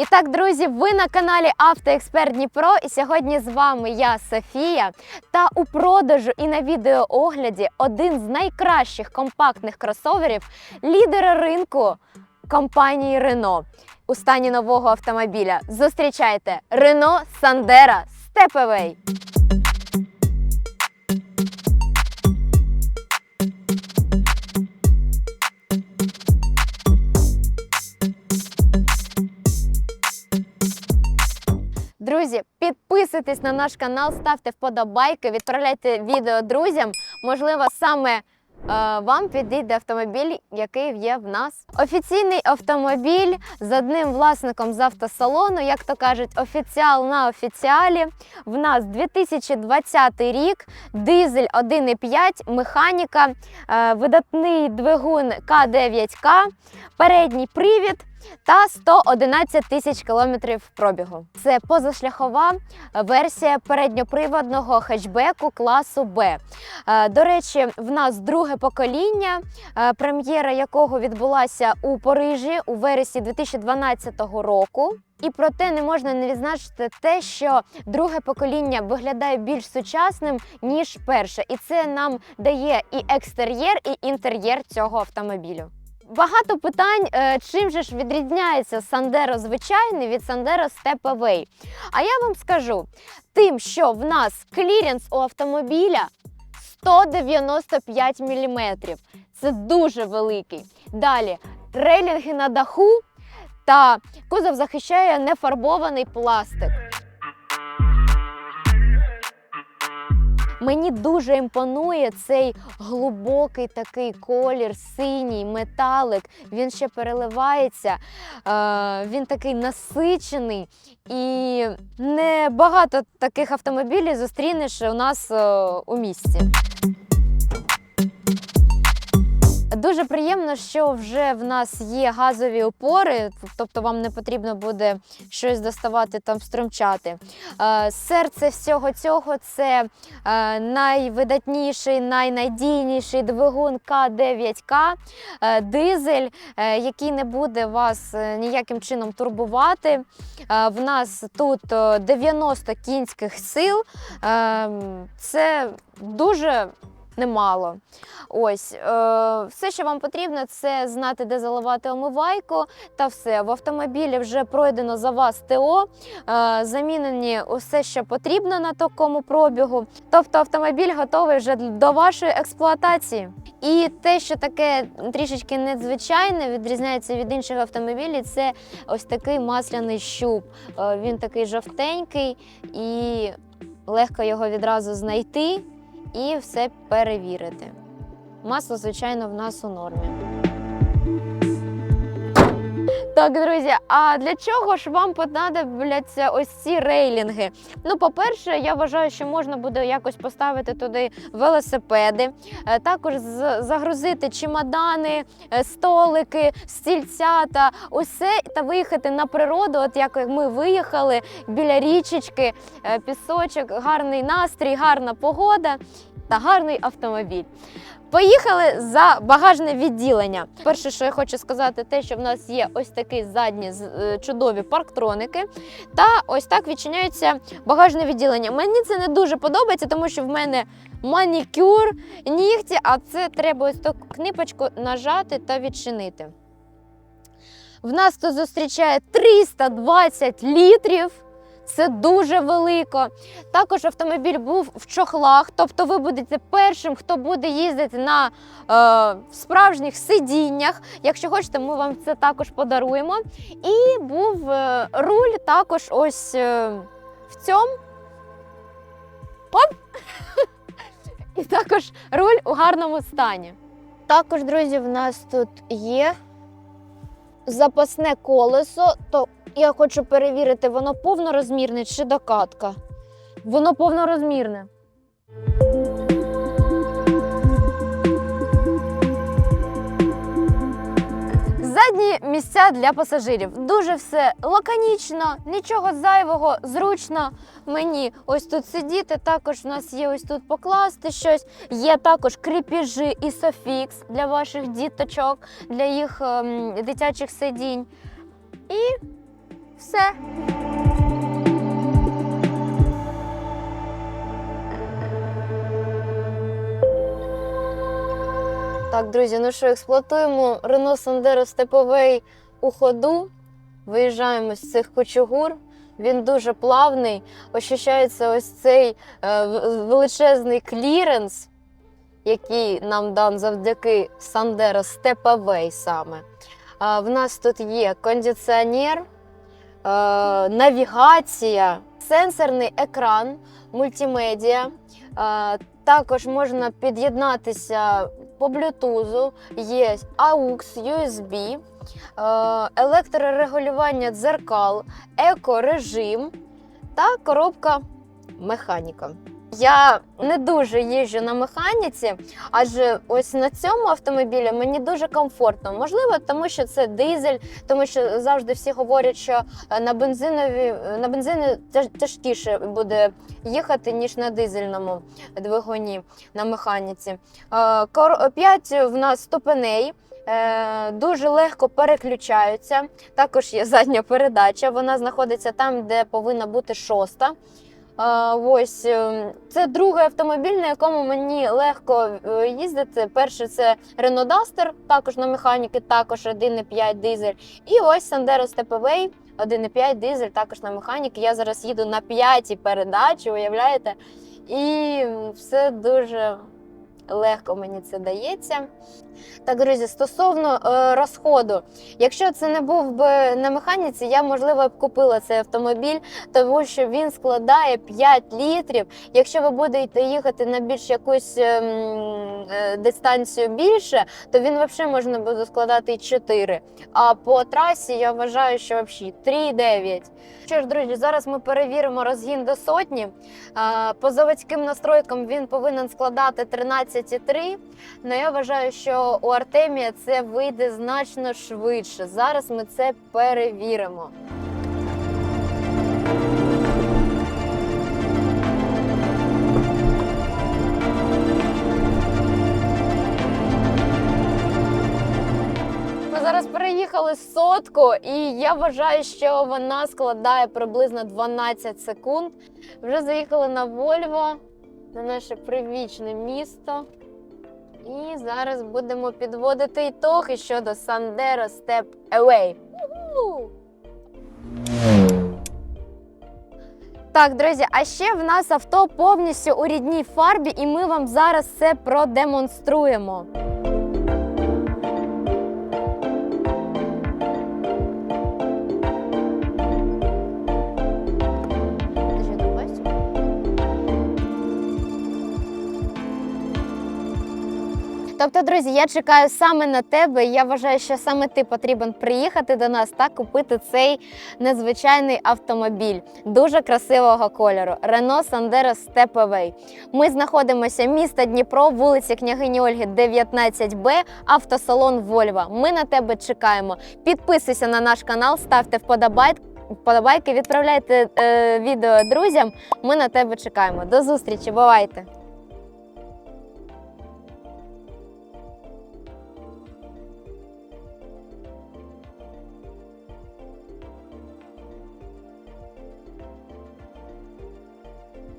І так, друзі, ви на каналі Автоексперт Дніпро. І сьогодні з вами я, Софія. Та у продажу і на відеоогляді один з найкращих компактних кросоверів лідера ринку компанії Рено у стані нового автомобіля. Зустрічайте Рено Сандера Stepway. Друзі, підписуйтесь на наш канал, ставте вподобайки, відправляйте відео друзям. Можливо, саме е, вам підійде автомобіль, який є в нас. Офіційний автомобіль з одним власником з автосалону, як то кажуть, офіціал на офіціалі. В нас 2020 рік, дизель 1,5, механіка, е, видатний двигун К9К, передній привід та 111 тисяч кілометрів пробігу. Це позашляхова версія передньоприводного хетчбеку класу Б. Е, До речі, в нас друге покоління, е, прем'єра якого відбулася у Парижі у вересні 2012 року. І проте не можна не відзначити те, що друге покоління виглядає більш сучасним ніж перше, і це нам дає і екстер'єр, і інтер'єр цього автомобілю. Багато питань, е, чим же ж відрізняється Сандеро звичайний від Сандеро Stepway. А я вам скажу тим, що в нас кліренс у автомобіля 195 мм. Це дуже великий. Далі рейлінги на даху та кузов захищає нефарбований пластик. Мені дуже імпонує цей глибокий такий колір, синій металик. Він ще переливається, е, він такий насичений. І не багато таких автомобілів зустрінеш у нас е, у місті. Дуже приємно, що вже в нас є газові опори, тобто вам не потрібно буде щось доставати там струмчати. Е, Серце всього цього це е, найвидатніший, найнадійніший двигун К9К, е, дизель, який не буде вас ніяким чином турбувати. В нас тут е, 90 кінських сил. Це дуже немало. Ось е, все, що вам потрібно, це знати, де заливати омивайку, та все. В автомобілі вже пройдено за вас ТО, е, замінені усе, що потрібно на такому пробігу. Тобто автомобіль готовий вже до вашої експлуатації. І те, що таке трішечки незвичайне, відрізняється від інших автомобілів, це ось такий масляний щуп. Е, він такий жовтенький і легко його відразу знайти і все перевірити. Масло, звичайно, в нас у нормі. Так, друзі, а для чого ж вам понадобляться ось ці рейлінги? Ну, по-перше, я вважаю, що можна буде якось поставити туди велосипеди, е, також загрузити чемодани, е, столики, стільця та усе та виїхати на природу, от як ми виїхали біля річечки, е, пісочок, гарний настрій, гарна погода та гарний автомобіль. Поїхали за багажне відділення. Перше, що я хочу сказати, те, що в нас є ось такі задні е, чудові парктроники, та ось так відчиняється багажне відділення. Мені це не дуже подобається, тому що в мене манікюр, нігті, а це треба ось таку книпочку нажати та відчинити. В нас тут зустрічає 320 літрів. Це дуже велико. Також автомобіль був в чохлах, тобто ви будете першим, хто буде їздити на е, справжніх сидіннях. Якщо хочете, ми вам це також подаруємо. І був е, руль також ось е, в цьому. І також руль у гарному стані. Також, друзі, в нас тут є запасне колесо, то я хочу перевірити, воно повнорозмірне чи докатка. Воно повнорозмірне. Задні місця для пасажирів. Дуже все лаконічно, нічого зайвого, зручно мені ось тут сидіти. Також в нас є ось тут покласти щось. Є також кріпіжі і софікс для ваших діточок, для їх ем, дитячих сидінь. І Все. Так, друзі, ну що, експлуатуємо Рено Сандеро Степовий у ходу. Виїжджаємо з цих кучугур. Він дуже плавний. Ощущається ось цей е, величезний кліренс, який нам дан завдяки Сандеро Степовий саме. В нас тут є кондиціонер, навігація, сенсорний екран, мультимедіа. Е, також можна під'єднатися по блютузу, є AUX, USB, е, електрорегулювання дзеркал, екорежим та коробка механіка. Я не дуже їжджу на механіці, адже ось на цьому автомобілі мені дуже комфортно. Можливо, тому що це дизель, тому що завжди всі говорять, що е, на бензинові на бензині тяж- тяжкіше буде їхати, ніж на дизельному двигуні на механіці. 5 в нас ступеней. е, Дуже легко переключаються. Також є задня передача. Вона знаходиться там, де повинна бути шоста. Ось е, це другий автомобіль, на якому мені легко е, їздити. Перший це Renault Duster, також на механіки, також 1,5 дизель. І ось Sandero Stepway, 1,5 дизель, також на механіки. Я зараз їду на п'ятій передачі, уявляєте? І все дуже легко мені це дається. Так, друзі, стосовно е, розходу, якщо це не був би на механіці, я можливо б купила цей автомобіль, тому що він складає 5 літрів. Якщо ви будете їхати на більш якусь ем, е, дистанцію більше, то він взагалі можна буде складати і 4. А по трасі я вважаю, що взагалі 3,9. Що ж, друзі, зараз ми перевіримо розгін до сотні. А, По заводським настройкам він повинен складати 13,3. Ну я вважаю, що у Артемія це вийде значно швидше. Зараз ми це перевіримо. Зараз переїхали сотку, і я вважаю, що вона складає приблизно 12 секунд. Вже заїхали на Вольво, на наше привічне місто. І зараз будемо підводити ітоги щодо Сандеро Step Away. Уху! Так, друзі, а ще в нас авто повністю у рідній фарбі, і ми вам зараз це продемонструємо. Тобто, друзі, я чекаю саме на тебе. Я вважаю, що саме ти потрібен приїхати до нас та купити цей незвичайний автомобіль дуже красивого кольору Renault Sandero Stepway. Ми знаходимося місто Дніпро, вулиця Княгині Ольги, 19Б, автосалон Вольва. Ми на тебе чекаємо. Підписуйся на наш канал, ставте вподобайки. Вподобайки, відправляйте е, відео друзям. Ми на тебе чекаємо. До зустрічі, бувайте!